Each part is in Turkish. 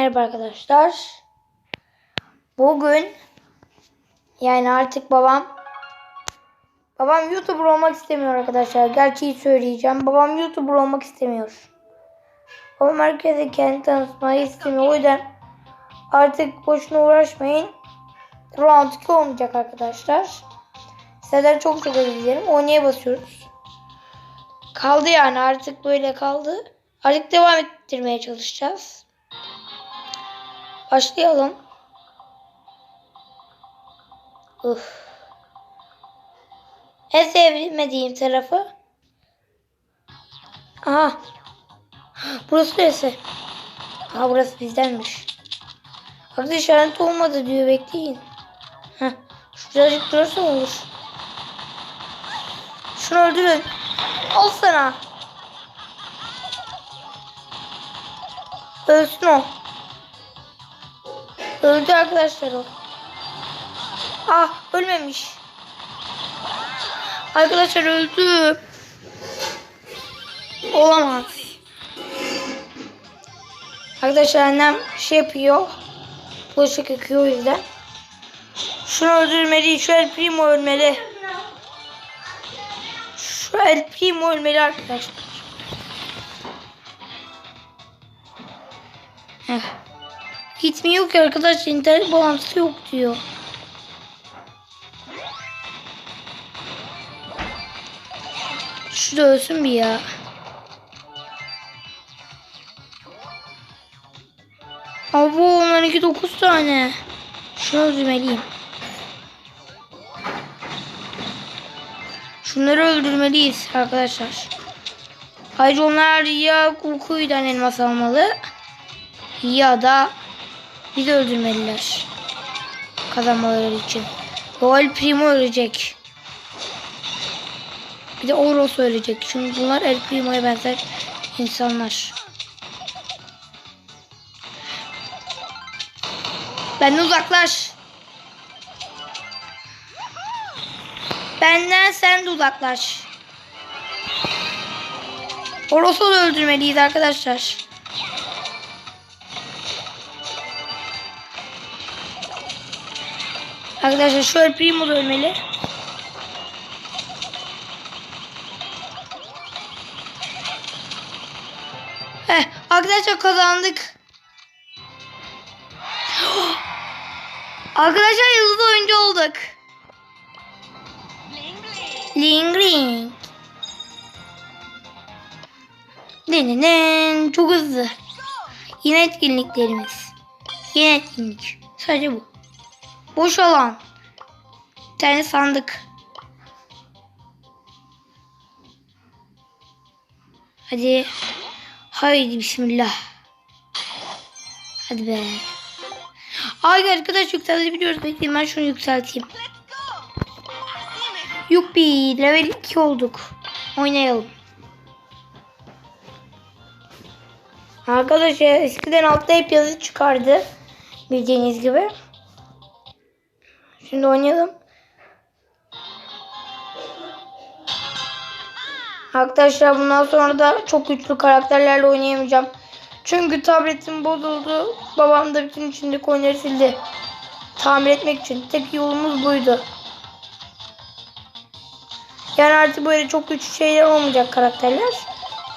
Merhaba arkadaşlar. Bugün yani artık babam babam YouTuber olmak istemiyor arkadaşlar. Gerçeği söyleyeceğim. Babam YouTuber olmak istemiyor. Babam herkese kendi tanıtmayı istemiyor. O yüzden artık boşuna uğraşmayın. Round 2 olmayacak arkadaşlar. Sizden çok çok özür dilerim. Oynaya basıyoruz. Kaldı yani artık böyle kaldı. Artık devam ettirmeye çalışacağız. Başlayalım. Uf. En sevmediğim tarafı. Aha. Burası neresi? Aha burası bizdenmiş. Arkadaşlar işaret olmadı diyor bekleyin. Heh. Şuracık durursa olur. Şunu öldürün. Al sana. Ölsün o. Öldü arkadaşlar o. Ah ölmemiş. Arkadaşlar öldü. Olamaz. Arkadaşlar annem şey yapıyor. Bulaşık yıkıyor o yüzden. Şunu öldürmeli. Şu El Primo ölmeli. Şu El Primo ölmeli arkadaşlar. Heh. Gitmiyor ki arkadaş internet bağlantısı yok diyor. Şurada ölsün bir ya. Abo onlarınki 9 tane. Şunu öldürmeliyim. Şunları öldürmeliyiz arkadaşlar. Ayrıca onlar ya Kukuyu'dan elmas almalı ya da bizi öldürmeliler. Kazanmaları için. Royal Primo ölecek. Bir de Oros ölecek. Çünkü bunlar El Primo'ya benzer insanlar. Benden uzaklaş. Benden sen de uzaklaş. Oros'u da öldürmeliyiz arkadaşlar. Arkadaşlar El Primo da ölmeli. Heh, arkadaşlar kazandık. Arkadaşlar yıldız oyuncu olduk. Ling ling. Denenen çok hızlı. Yine etkinliklerimiz. Yine etkinlik. Sadece bu. Boş alan. Bir tane sandık. Hadi. Haydi bismillah. Hadi be. Ay arkadaş yükseltebiliyoruz. Bekleyin ben şunu yükselteyim. Yuppi level 2 olduk. Oynayalım. Arkadaşlar eskiden altta hep yazı çıkardı. Bildiğiniz gibi. Şimdi oynayalım. Arkadaşlar bundan sonra da çok güçlü karakterlerle oynayamayacağım. Çünkü tabletim bozuldu. Babam da bütün içindeki oyunları sildi. Tamir etmek için. Tek yolumuz buydu. Yani artık böyle çok güçlü şeyler olmayacak karakterler.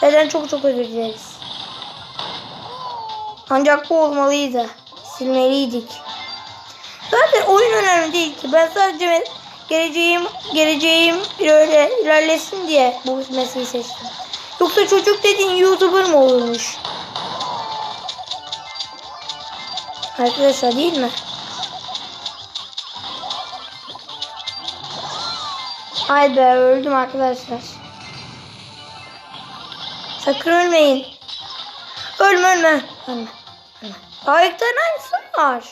Neden çok çok özür dileriz. Ancak bu olmalıydı. Silmeliydik. Zaten oyun önemli değil ki. Ben sadece geleceğim geleceğim böyle ilerlesin diye bu mesleği seçtim. Yoksa çocuk dediğin YouTuber mı olurmuş? Arkadaşlar değil mi? Ay be öldüm arkadaşlar. Sakın ölmeyin. Ölme ölme. Ölme. ölme. Ayıktan aynısı var.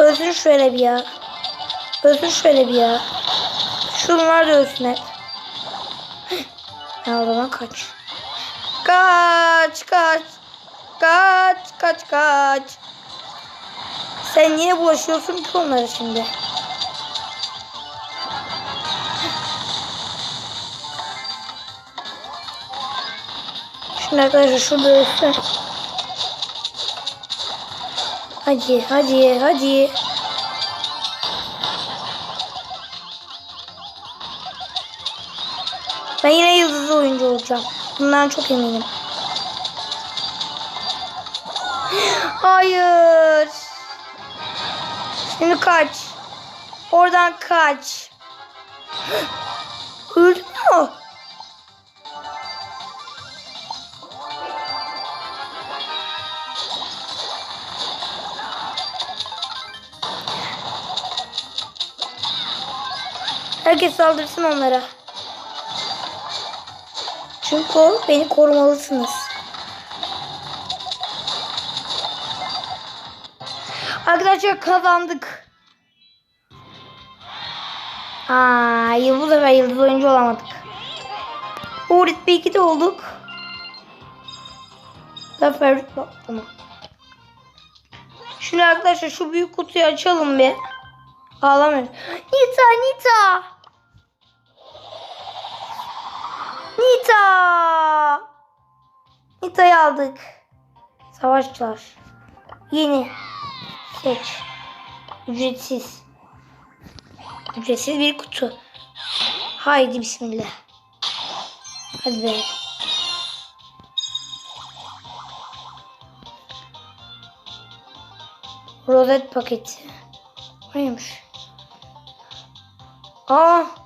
Ölsün şöyle bir ya. Ölsün şöyle bir ya. Şunlar da ölsün hep. Ya o zaman kaç. Kaç kaç. Kaç kaç kaç. Sen niye bulaşıyorsun ki onlara şimdi? Şimdi arkadaşlar şurada ölsün. Hadi hadi hadi. Ben yine yıldızlı oyuncu olacağım. Bundan çok eminim. Hayır. Şimdi kaç. Oradan kaç. Öldü mü Herkes saldırsın onlara. Çünkü beni korumalısınız. Arkadaşlar kazandık. Aa, bu sefer yıldız oyuncu olamadık. Uğrit bir iki de olduk. Zafer tamam. Şimdi arkadaşlar şu büyük kutuyu açalım bir. Ağlamıyorum. Nita Nita. Nita. Nita'yı aldık. Savaşçılar. Yeni. Seç. Ücretsiz. Ücretsiz bir kutu. Haydi bismillah. Hadi be. Rozet paketi. Neymiş? Aa.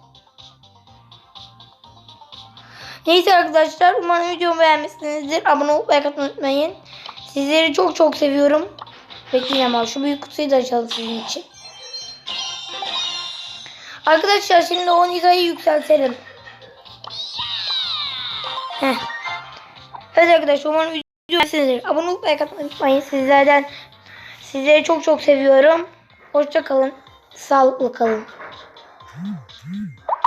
Neyse arkadaşlar umarım videomu beğenmişsinizdir. Abone olup like atmayı unutmayın. Sizleri çok çok seviyorum. Bekleyin ama şu büyük kutuyu da açalım sizin için. Arkadaşlar şimdi o nitayı yükseltelim. Heh. Evet arkadaşlar umarım video beğenmişsinizdir. Abone olup like atmayı unutmayın. Sizlerden sizleri çok çok seviyorum. Hoşça kalın. Sağlıklı kalın.